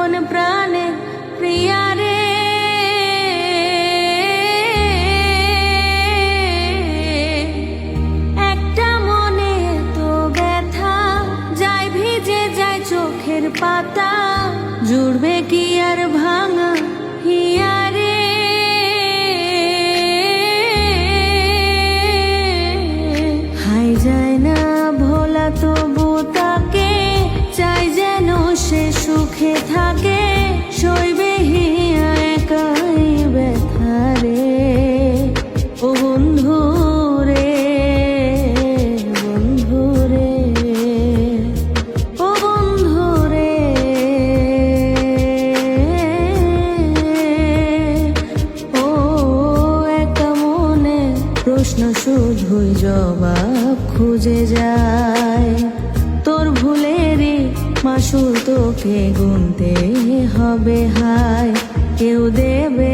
মন প্রাণে প্রিয়া রে। একটা মনে তো ব্যথা যায় ভিজে যায় চোখের পাতা, জুড়বে কি আর ভাঙা হিয়া হাই যায় না ভোলা তো সুখে থাকে শৈবে হিয়া একাই ব্যথারে ও বন্ধু রে বন্ধু রে, ও বন্ধু রে। ও একা মনে প্রশ্ন শুধুই জবাব খুঁজে যায়। তোর ভুলে মাসুল তোকে গুনতে হবে হায়। কেউ দেবে